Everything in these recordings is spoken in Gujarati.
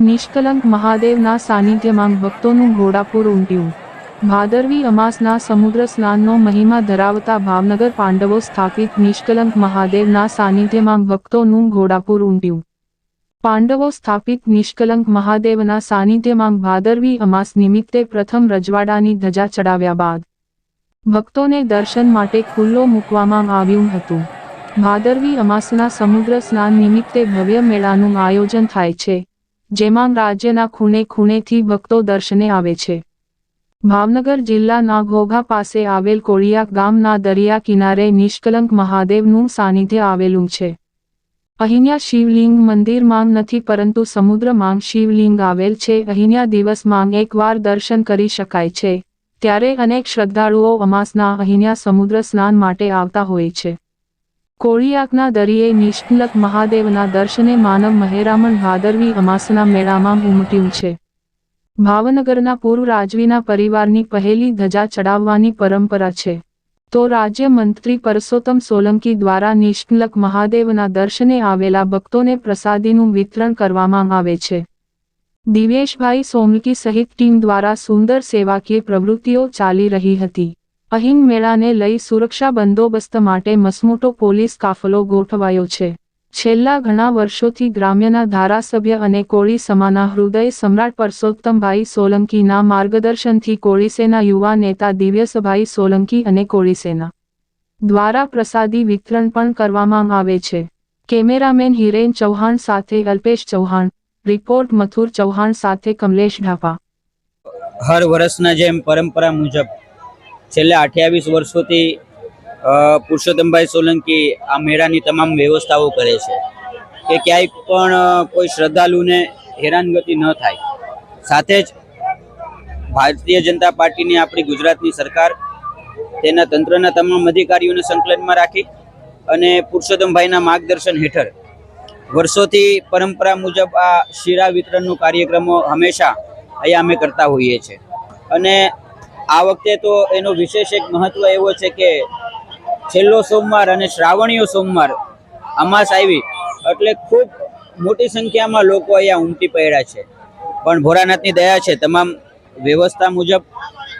નિષ્કલંક મહાદેવના સાનિધ્યમાં ભક્તોનું ઘોડાપુર ઉમટ્યું. ભાદરવી અમાસના સમુદ્ર સ્નાનનો મહિમા ધરાવતા ભાવનગર પાંડવો સ્થાપિત નિષ્કલંક મહાદેવના સાનિધ્યમાં ભક્તોનું ઘોડાપુર ઉમટ્યું. પાંડવો સ્થાપિત નિષ્કલંક મહાદેવના સાનિધ્યમાં ભાદરવી અમાસ નિમિત્તે પ્રથમ રજવાડાની ધજા ચડાવ્યા બાદ ભક્તોને દર્શન માટે ખુલ્લો મૂકવામાં આવ્યું હતું. ભાદરવી અમાસના સમુદ્ર સ્નાન નિમિત્તે ભવ્ય મેળાનું આયોજન થાય છે. જેમાં રાજ્યના ખૂણે ખૂણેથી ભક્તો દર્શને આવે છે. ભાવનગર જિલ્લાના ઘોઘા પાસે આવેલ કોળિયા ગામના દરિયા કિનારે નિષ્કલંક મહાદેવનું સાનિધ્ય આવેલું છે. અહીંયા શિવલિંગ મંદિરમાં નથી પરંતુ સમુદ્રમાં શિવલિંગ આવેલ છે. અહીંયા દિવસમાં એકવાર દર્શન કરી શકાય છે. ત્યારે અનેક શ્રદ્ધાળુઓ અમાસના અહીંયા સમુદ્ર સ્નાન માટે આવતા હોય છે. કોળિયાકના દરિયે નિષ્કલક મહાદેવના દર્શને માનવ મહેરામણ ભાદરવી અમાસના મેળામાં ઉમટ્યું છે. ભાવનગરના પૂર્વ રાજવીના પરિવારની પહેલી ધજા ચડાવવાની પરંપરા છે. તો રાજ્ય મંત્રી પરસોત્તમ સોલંકી દ્વારા નિષ્કલક મહાદેવના દર્શને આવેલા ભક્તોને પ્રસાદીનું વિતરણ કરવામાં આવે છે. દિવેશભાઈ સોમકી સહિત ટીમ દ્વારા સુંદર સેવાકીય પ્રવૃત્તિઓ ચાલી રહી હતી. અહીં મેળાને લઈ સુરક્ષા બંદોબસ્ત માટે મસમોટો પોલીસ કાફલો ગોઠવાયો છે. છેલ્લા ઘણા વર્ષોથી ગ્રામ્યના ધારાસભ્ય અને કોળી સમાના હૃદય સમ્રાટ પરસોત્તમભાઈ સોલંકીના માર્ગદર્શનથી કોળીસેના યુવા નેતા દિવ્યસભાઈ સોલંકી અને કોળીસેના દ્વારા પ્રસાદી વિતરણ પણ કરવામાં આવે છે. કેમેરામેન હિરેન ચૌહાણ સાથે અલ્પેશ ચૌહાણ, રિપોર્ટ મથુર ચૌહાણ સાથે કમલેશ ઢાપા. હર વર્ષના જેમ પરંપરા મુજબ છેલ્લા અઠ્યાવીસ વર્ષોથી પુરુષોત્તમભાઈ સોલંકી આ મેળાની તમામ વ્યવસ્થાઓ કરે છે કે ક્યાંય પણ કોઈ શ્રદ્ધાળુને હેરાનગતિ ન થાય. સાથે જ ભારતીય જનતા પાર્ટીની આપણી ગુજરાતની સરકાર તેના તંત્રના તમામ અધિકારીઓને સંકલનમાં રાખી અને પુરુષોત્તમભાઈના માર્ગદર્શન હેઠળ વર્ષોથી પરંપરા મુજબ આ શીરા વિતરણનું કાર્યક્રમો હંમેશા અહીંયા અમે કરતા હોઈએ છીએ. અને આ વખતે તો એનો વિશેષ એક મહત્વ એવો છે કે છેલ્લો સોમવાર અને શ્રાવણીય સોમવાર અમાસ આવી એટલે ખૂબ મોટી સંખ્યામાં લોકો અહીંયા ઉમટી પડ્યા છે. પણ ભોળાનાથની દયા છે. તમામ વ્યવસ્થા મુજબ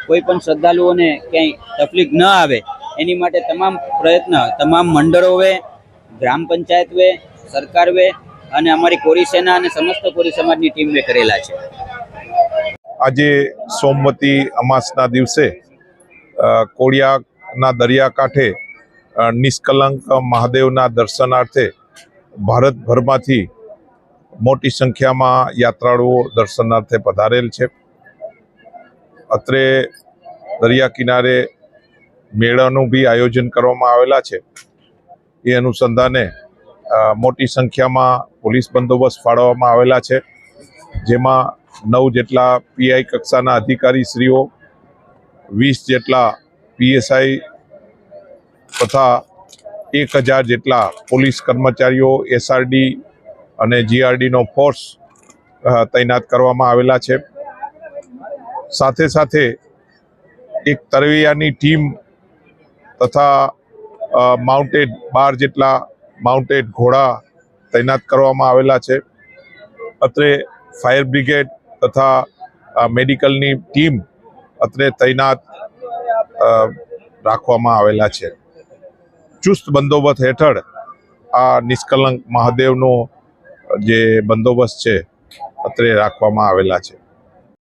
કોઈ પણ શ્રદ્ધાળુઓને ક્યાંય તકલીફ ન આવે. એની માટે તમામ પ્રયત્ન, તમામ મંડળોએ ગ્રામ પંચાયતવે સરકારવે અને અમારી કોરી સેના અને સમસ્ત કોરી સમાજની ટીમે કરેલા છે. આજે સોમવતી અમાસના દિવસે કોળિયાના દરિયાકાંઠે નિષ્કલંક મહાદેવના દર્શનાર્થે ભારતભરમાંથી મોટી સંખ્યામાં યાત્રાળુઓ દર્શનાર્થે પધારેલ છે. અત્રે દરિયા કિનારે મેળાનું બી આયોજન કરવામાં આવેલા છે. એ અનુસંધાને મોટી સંખ્યામાં પોલીસ બંદોબસ્ત ફાળવવામાં આવેલા છે. જેમાં નવ જેટલા પીઆઈ કક્ષાના અધિકારીશ્રીઓ વીસ જેટલા પીએસઆઈ તથા એક હજાર જેટલા પોલીસ કર્મચારીઓ, એસઆરડી અને જીઆરડીનો ફોર્સ તૈનાત કરવામાં આવેલા છે. સાથે સાથે એક તરવૈયાની ટીમ તથા માઉન્ટેડ બાર જેટલા માઉન્ટેડ ઘોડા તૈનાત કરવામાં આવેલા છે. અત્રે ફાયર બ્રિગેડ તથા મેડિકલની ટીમ અત્રે તૈનાત રાખવામાં આવેલા છે. ચુસ્ત બંદોબસ્ત હેઠળ આ નિષ્કલંક મહાદેવનો જે બંદોબસ્ત છે, અત્રે રાખવામાં આવેલા છે.